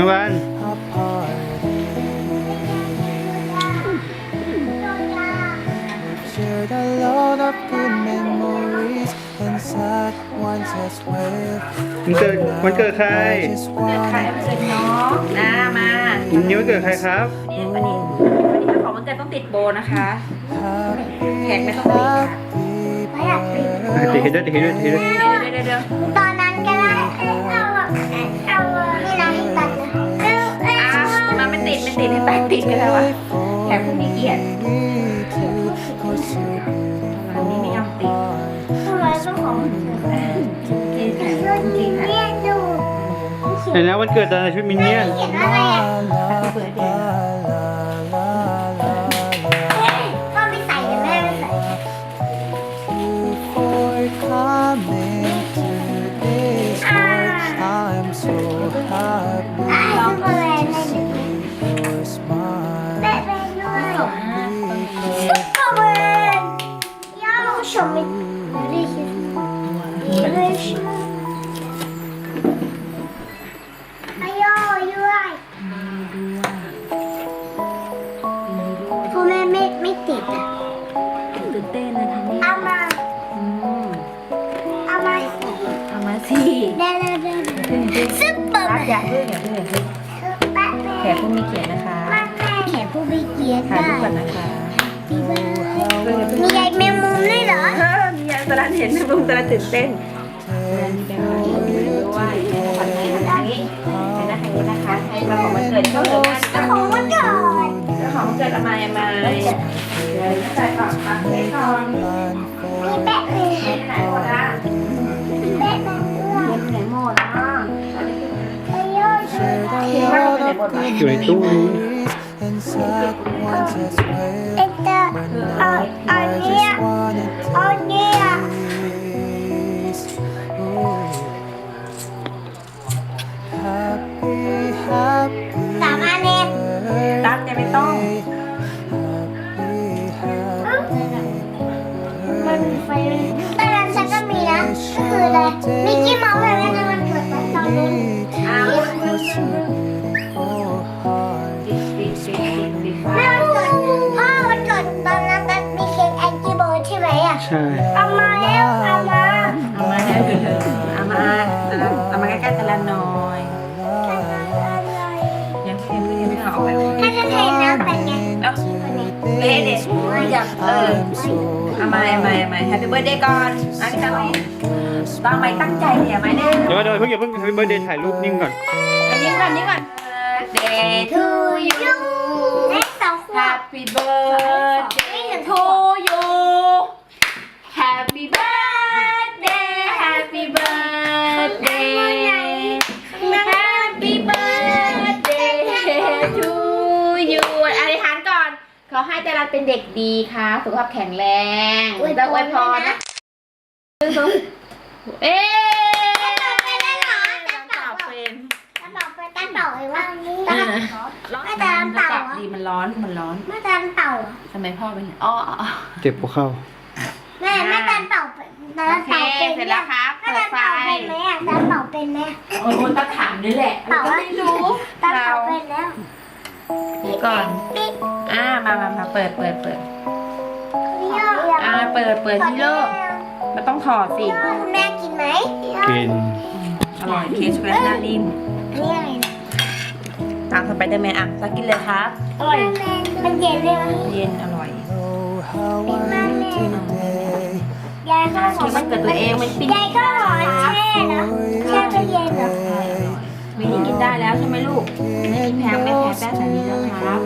น้องวัน a party. Shared a lot of good memories and sad ones as well. วันเกิดวันเกิดใคร I just เกิดใคร wanna วันเกิดน้องนะมานิ้ววันเกิดใครครับนี่วันนี้วันนี้เจ้าของวันเกิดต้องติดโบนะคะแขกไม่ต้องติดค่ะ happy ติดให้ด้วยติดให้ด้วยติดให้ด้วยเดี๋ยวเดี๋ยวเดี๋ยวเดี๋ยวตอน ติดให้แปะติดก็ได้วะแขกผู้มีเกียรติวันนี้ไม่ยอมติดทำไมต้องของเองค่ะจริงค่ะเรียกดูเห็นนะวันเกิดตอนชุดมินเนี่ยนเขียนว่าอะไรอะเปิดเดี๋ย ติดอะตื่นเต้นนะคะเนี่ยเอามาอืมเอามาสิเอามาสิเด้เด้เด้ซุปเปอร์แมรักอย่าเพิ่งอย่าเพิ่งอย่าเพิ่งซุปเปอร์แมแขกผู้มีเกียรตินะคะแขกผู้มีเกียรติถ่ายรูปก่อนนะคะ มียายแมงมุมด้วยเหรอเออมียายสลันเห็นแม่บุ้งสลันตื่นเต้นสลันมีแบงค์พันด้วยหันไหนหันทางนี้หันหน้าทางนี้นะคะให้มาของวันเกิดก็เลยมาเจ้าของวันเกิดเจ้าของวันเกิดเอามาเอามาเดี๋ยวใส่ปากปากเค้กก่อนมีแปะเลยไหนหมดอะมีแปะมาด้วยไหนหมดอะอายอช่วย Shared a lot of good อยู่ในตู้นู้น อ็ well. นเตอร์เอาเอา I เนี้ย just wanna เอาเนี้ย taste. Happy, happy สามอันเองตั๊กยังไม่ต้อง happy, มันมีไฟเลยแต่ร้านฉันก็มีนะก็คืออะไรมิกกี้เมาส์แบบนี้นะมันเกิดมาตอนนู้น ด็ดอยากเออ I'm so เอามาเอามาเอามาแฮปปี้เบิร์ดเดย์ก่อนอันนี้ตั้งไว้ตั้งไว้ตั้งใจเนี่ยไหมเนี่ยเดี๋ยวเดี๋ยวเพิ่งอย่าเพิ่งให้เบิร์ดเดย์ถ่ายรูปนิ่งก่อนอันนี้ก่อนนี้ก่อน Day to you เลขสองขวบ Happy birthday to you Happy birthday Happy birthday Happy birthday to you อธิษฐานก่อน ขอให้เจรันเป็นเด็กดีค่ะ สุขภาพแข็งแรงจะอวยพรนะเอ๊ะเป็นแล้วเหรอเต่าเป็นตาเต่าเป็นตาเต่าไอ้ว่านี่อ่า ร้อนแต่น้ำเต่าจับอะดีมันร้อนมันร้อนแม่ตาเต่าอะทำไมพ่อเป็นอย่างอ๋ออ๋ออ๋อเจ็บหัวเข่าแม่แม่ตาเต่าเป็นตาโอเคเต่าเป็นเสร็จแล้วครับแม่เปิตาดไฟ เต่าเป็นไหมอะตาเต่าเป็นไหมโอ้โหตะขามนี่แหละ เต่าก็ว่าไม่รู้ตาเต่าเป็นแล้วเดี๋ยวก่อนปิ๊กอ่า มามามาเปิดเปิดเปิดพี่ย่าอ่าเปิดเปิดฮีโร่มันต้องถอดสิพี่ย่าคุณแม่กินไหมกินอร่อยเค้กช็อกโกแลตหน้านิ่มอันนี้อะไรนะตามสไปเดอร์แมนอะจะกินเลยครับอร่อยมันเย็นเลยไหมเย็นอร่อย Oh, how I need today. ยายก็บอกที่มันเกิดตัวเองมันปิ้งยายก็บอกแช่นะแช่ตู้เย็นเหรอมินี่กินได้แล้วใช่ไหมลูกไม่กินแพงไม่แพงแป้งใส่นี้แล้วครับ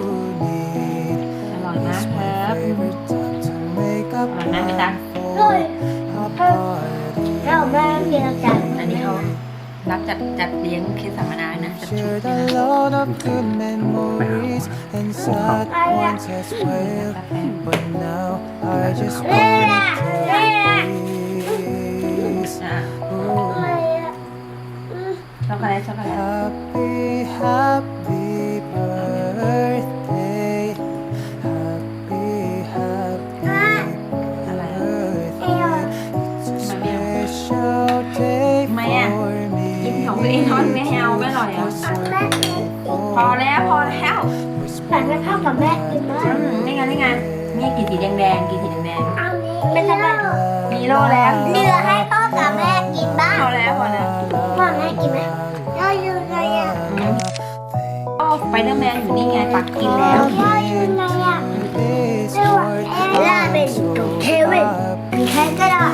ตังอร่อย a party. แล้วแม่กินแล้วกันอันนี้เขารับจัดจัดเลี้ยงเคสสัมมนานะจัดชุด Shared นี่ a นะ lot of good memories and sad ones as well. But now I just เรื่อ wanna เรื่อ taste. อะอะไรอะช็อกโกแลตช็อกโกแล องตัวเองทอดไม่แฮวไม่อร่อยอะแม่พอแล้วพอแล้วแต่ไม่เข้ากับแม่กินบ้าอืงมนี่ไงนี่ไงนี่กี่สีแดงๆกี่สีแดงเอานี้เป็นอะไรๆมีโลแล้วเหลือให้พ่อกับแม่กินบ้างพอแล้วพอแล้วพ่อแม่กินไหมเราอยู่ไงอะอืมโอ้สไปเดอร์แมนอยู่นี่ไงปักกินแล้วเราอยู่ไงอะเรียกว่าเอลาเป็นกับเควินเป็นใครก็ได้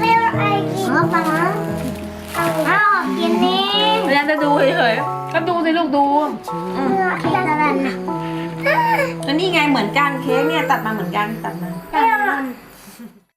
เรียกว่าไอกินอ๋อปะนะเอา ให้ลูกดูอืมเนื้อเคียนอะไรนะแล้วนี่ไงเหมือนกันเค้กเนี่ยตัดมาเหมือนกันตัดมาเรียกว่า